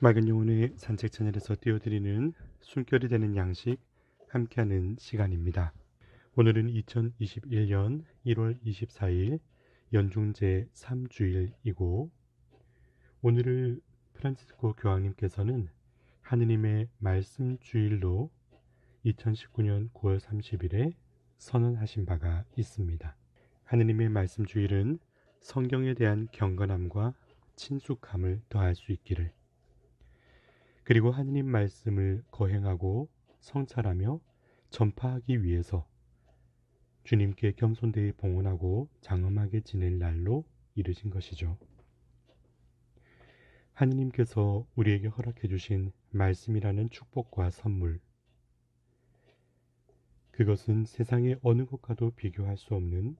맑은 영혼의 산책 채널에서 띄워드리는 숨결이 되는 양식 함께하는 시간입니다. 오늘은 2021년 1월 24일 연중제 3주일이고 오늘을 프란치스코 교황님께서는 하느님의 말씀 주일로 2019년 9월 30일에 선언하신 바가 있습니다. 하느님의 말씀 주일은 성경에 대한 경건함과 친숙함을 더할 수 있기를 그리고 하느님 말씀을 거행하고 성찰하며 전파하기 위해서 주님께 겸손되이 봉헌하고 장엄하게 지낼 날로 이르신 것이죠. 하느님께서 우리에게 허락해 주신 말씀이라는 축복과 선물. 그것은 세상의 어느 것과도 비교할 수 없는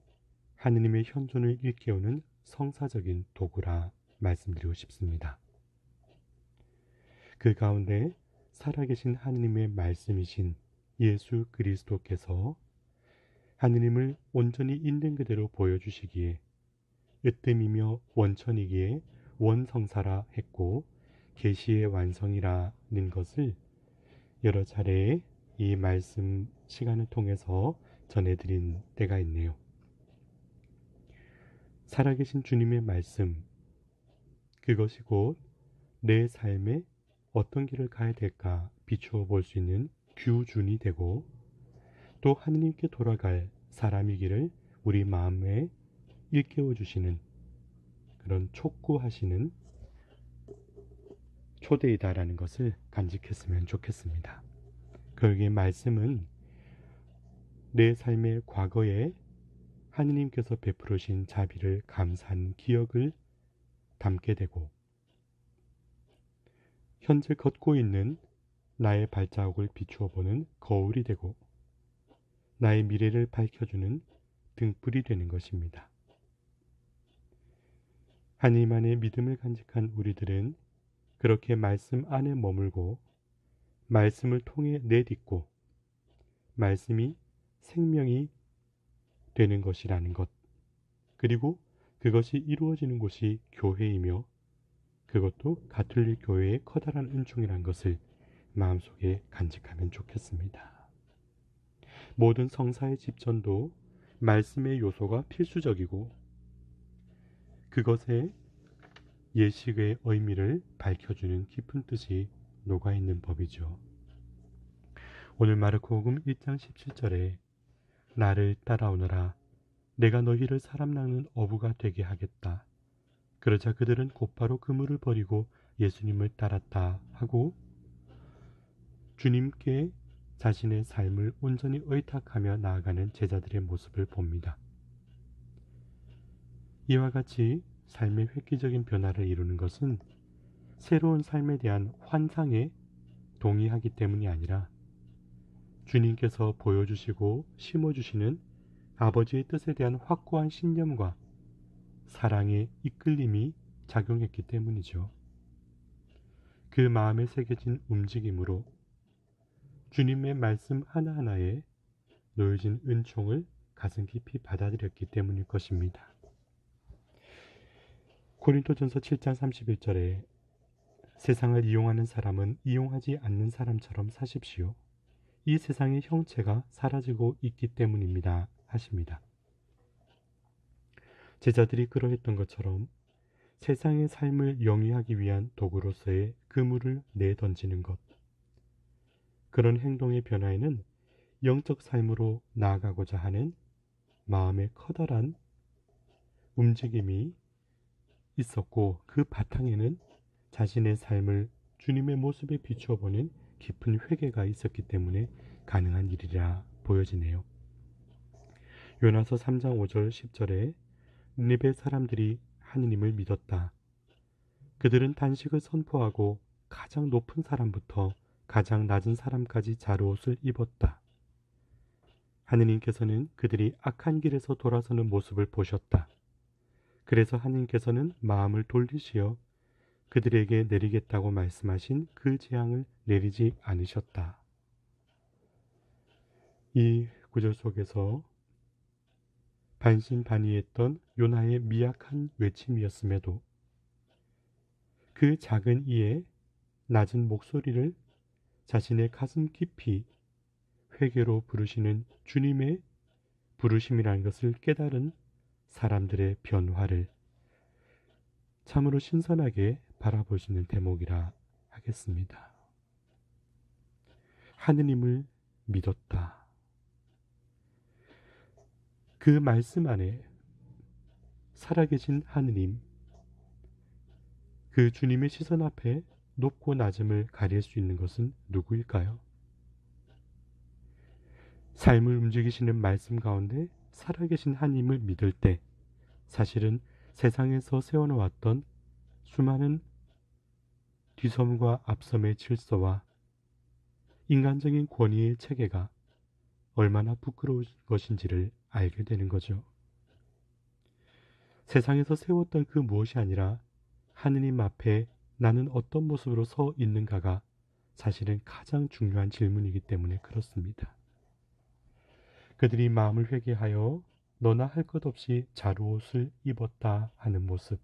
하느님의 현존을 일깨우는 성사적인 도구라 말씀드리고 싶습니다. 그 가운데 살아계신 하느님의 말씀이신 예수 그리스도께서 하느님을 온전히 있는 그대로 보여주시기에 으뜸이며 원천이기에 원성사라 했고 계시의 완성이라는 것을 여러 차례 이 말씀 시간을 통해서 전해드린 때가 있네요. 살아계신 주님의 말씀, 그것이 곧 내 삶의 어떤 길을 가야 될까 비추어 볼 수 있는 규준이 되고 또 하느님께 돌아갈 사람이기를 우리 마음에 일깨워 주시는 그런 촉구하시는 초대이다라는 것을 간직했으면 좋겠습니다. 그러기에 말씀은 내 삶의 과거에 하느님께서 베풀으신 자비를 감사한 기억을 담게 되고 현재 걷고 있는 나의 발자국을 비추어 보는 거울이 되고 나의 미래를 밝혀주는 등불이 되는 것입니다. 하나님 안에 믿음을 간직한 우리들은 그렇게 말씀 안에 머물고 말씀을 통해 내딛고 말씀이 생명이 되는 것이라는 것 그리고 그것이 이루어지는 곳이 교회이며 그것도 가톨릭 교회의 커다란 은총이란 것을 마음속에 간직하면 좋겠습니다. 모든 성사의 집전도 말씀의 요소가 필수적이고 그것의 예식의 의미를 밝혀주는 깊은 뜻이 녹아있는 법이죠. 오늘 마르코복음 1장 17절에 나를 따라오너라 내가 너희를 사람 낚는 어부가 되게 하겠다. 그러자 그들은 곧바로 그물을 버리고 예수님을 따랐다 하고 주님께 자신의 삶을 온전히 의탁하며 나아가는 제자들의 모습을 봅니다. 이와 같이 삶의 획기적인 변화를 이루는 것은 새로운 삶에 대한 환상에 동의하기 때문이 아니라 주님께서 보여주시고 심어주시는 아버지의 뜻에 대한 확고한 신념과 사랑의 이끌림이 작용했기 때문이죠. 그 마음에 새겨진 움직임으로 주님의 말씀 하나하나에 놓여진 은총을 가슴 깊이 받아들였기 때문일 것입니다. 고린도전서 7장 31절에 세상을 이용하는 사람은 이용하지 않는 사람처럼 사십시오. 이 세상의 형체가 사라지고 있기 때문입니다. 하십니다. 제자들이 그러했던 것처럼 세상의 삶을 영위하기 위한 도구로서의 그물을 내던지는 것. 그런 행동의 변화에는 영적 삶으로 나아가고자 하는 마음의 커다란 움직임이 있었고 그 바탕에는 자신의 삶을 주님의 모습에 비추어 보는 깊은 회개가 있었기 때문에 가능한 일이라 보여지네요. 요나서 3장 5절 10절에 니베 사람들이 하느님을 믿었다. 그들은 단식을 선포하고 가장 높은 사람부터 가장 낮은 사람까지 자루옷을 입었다. 하느님께서는 그들이 악한 길에서 돌아서는 모습을 보셨다. 그래서 하느님께서는 마음을 돌리시어 그들에게 내리겠다고 말씀하신 그 재앙을 내리지 않으셨다. 이 구절 속에서 반신반의했던 요나의 미약한 외침이었음에도 그 작은 이에 낮은 목소리를 자신의 가슴 깊이 회개로 부르시는 주님의 부르심이라는 것을 깨달은 사람들의 변화를 참으로 신선하게 있는 대목이라 하겠습니다. 하느님을 믿었다. 그 말씀 안에 살아계신 하느님, 그 주님의 시선 앞에 높고 낮음을 가릴 수 있는 것은 누구일까요? 삶을 움직이시는 말씀 가운데 살아계신 하나님을 믿을 때 사실은 세상에서 세워놓았던 수많은 뒤섬과 앞섬의 질서와 인간적인 권위의 체계가 얼마나 부끄러운 것인지를 알게 되는 거죠. 세상에서 세웠던 그 무엇이 아니라 하느님 앞에 나는 어떤 모습으로 서 있는가가 사실은 가장 중요한 질문이기 때문에 그렇습니다. 그들이 마음을 회개하여 너나 할 것 없이 자루옷을 입었다 하는 모습.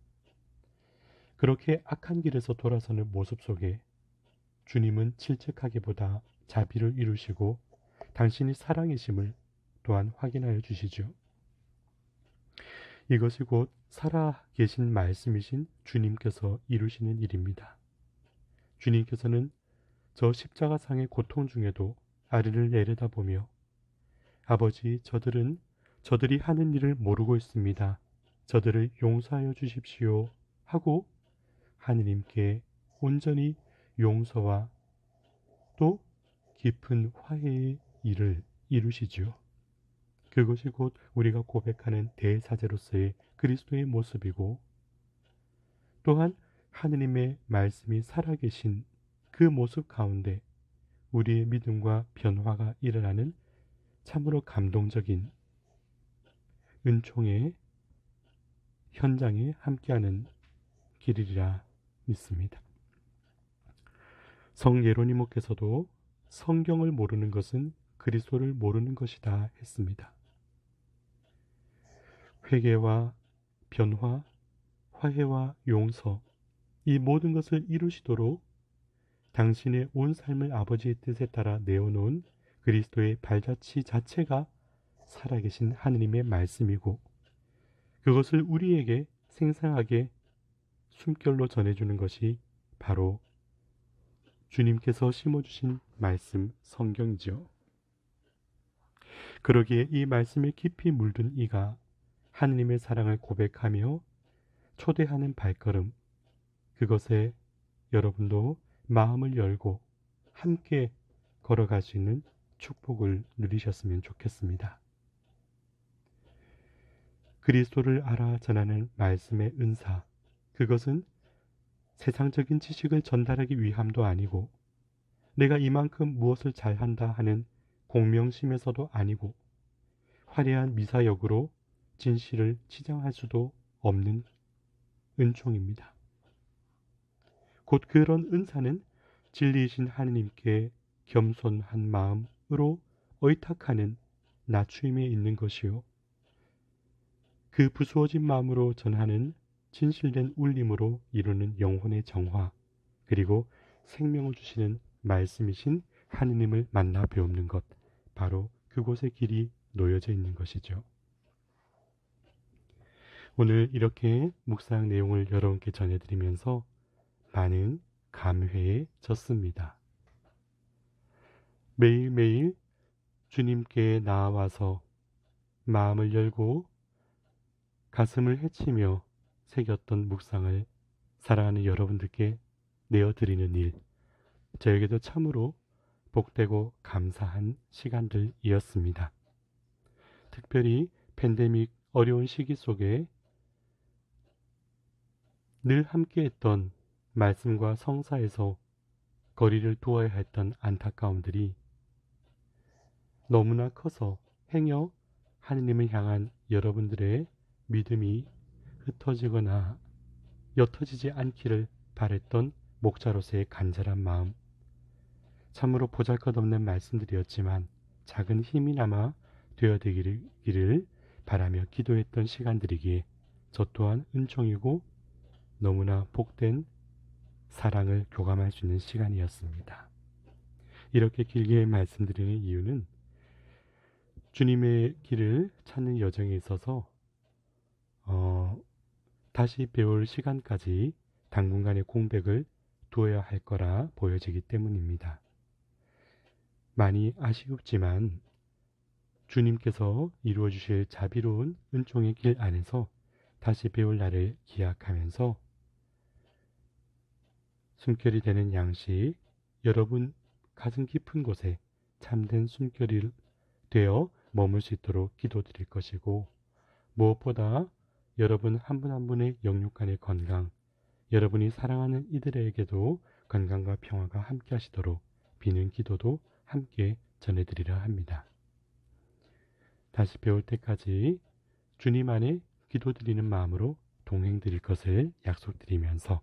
그렇게 악한 길에서 돌아서는 모습 속에 주님은 질책하기보다 자비를 이루시고 당신이 사랑이심을 또한 확인하여 주시죠. 이것이 곧 살아 계신 말씀이신 주님께서 이루시는 일입니다. 주님께서는 저 십자가 상의 고통 중에도 아리를 내려다보며 아버지 저들은 저들이 하는 일을 모르고 있습니다. 저들을 용서하여 주십시오 하고 하느님께 온전히 용서와 또 깊은 화해의 일을 이루시지요. 그것이 곧 우리가 고백하는 대사제로서의 그리스도의 모습이고 또한 하느님의 말씀이 살아계신 그 모습 가운데 우리의 믿음과 변화가 일어나는 참으로 감동적인 은총의 현장에 함께하는 길이라 믿습니다. 성 예로니모께서도 성경을 모르는 것은 그리스도를 모르는 것이다 했습니다. 회개와 변화, 화해와 용서, 이 모든 것을 이루시도록 당신의 온 삶을 아버지의 뜻에 따라 내어놓은 그리스도의 발자취 자체가 살아계신 하느님의 말씀이고 그것을 우리에게 생생하게 숨결로 전해주는 것이 바로 주님께서 심어주신 말씀 성경이죠. 그러기에 이 말씀에 깊이 물든 이가 하느님의 사랑을 고백하며 초대하는 발걸음, 그것에 여러분도 마음을 열고 함께 걸어갈 수 있는 축복을 누리셨으면 좋겠습니다. 그리스도를 알아 전하는 말씀의 은사, 그것은 세상적인 지식을 전달하기 위함도 아니고 내가 이만큼 무엇을 잘한다 하는 공명심에서도 아니고 화려한 미사역으로 진실을 치장할 수도 없는 은총입니다. 곧 그런 은사는 진리이신 하느님께 겸손한 마음으로 의탁하는 낮추임에 있는 것이요. 그 부수어진 마음으로 전하는 진실된 울림으로 이루는 영혼의 정화, 그리고 생명을 주시는 말씀이신 하느님을 만나 배우는 것, 바로 그곳의 길이 놓여져 있는 것이죠. 오늘 이렇게 묵상 내용을 여러분께 전해드리면서 많은 감회해졌습니다. 매일매일 주님께 나와서 마음을 열고 가슴을 헤치며 새겼던 묵상을 사랑하는 여러분들께 내어드리는 일, 저에게도 참으로 복되고 감사한 시간들이었습니다. 특별히 팬데믹 어려운 시기 속에 늘 함께했던 말씀과 성사에서 거리를 두어야 했던 안타까움들이 너무나 커서 행여 하느님을 향한 여러분들의 믿음이 흩어지거나 옅어지지 않기를 바랬던 목자로서의 간절한 마음. 참으로 보잘것없는 말씀들이었지만 작은 힘이나마 되어되기를 바라며 기도했던 시간들이기에 저 또한 은총이고 너무나 복된 사랑을 교감할 수 있는 시간이었습니다. 이렇게 길게 말씀드리는 이유는 주님의 길을 찾는 여정에 있어서 어, 다시 배울 시간까지 당분간의 공백을 두어야 할 거라 보여지기 때문입니다. 많이 아쉽지만 주님께서 이루어 주실 자비로운 은총의 길 안에서 다시 배울 날을 기약하면서 숨결이 되는 양식 여러분 가슴 깊은 곳에 참된 숨결이 되어 머물 수 있도록 기도드릴 것이고 무엇보다 여러분 한분한 분의 영육간의 건강 여러분이 사랑하는 이들에게도 건강과 평화가 함께 하시도록 비는 기도도 함께 전해드리려 합니다. 다시 배울 때까지 주님 안에 기도드리는 마음으로 동행드릴 것을 약속드리면서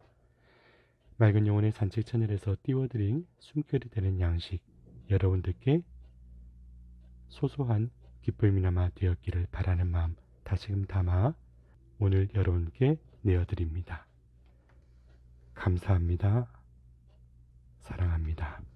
맑은 영혼의 산책 채널에서 띄워드린 숨결이 되는 양식 여러분들께 소소한 기쁨이나마 되었기를 바라는 마음 다시금 담아 오늘 여러분께 내어드립니다. 감사합니다. 사랑합니다.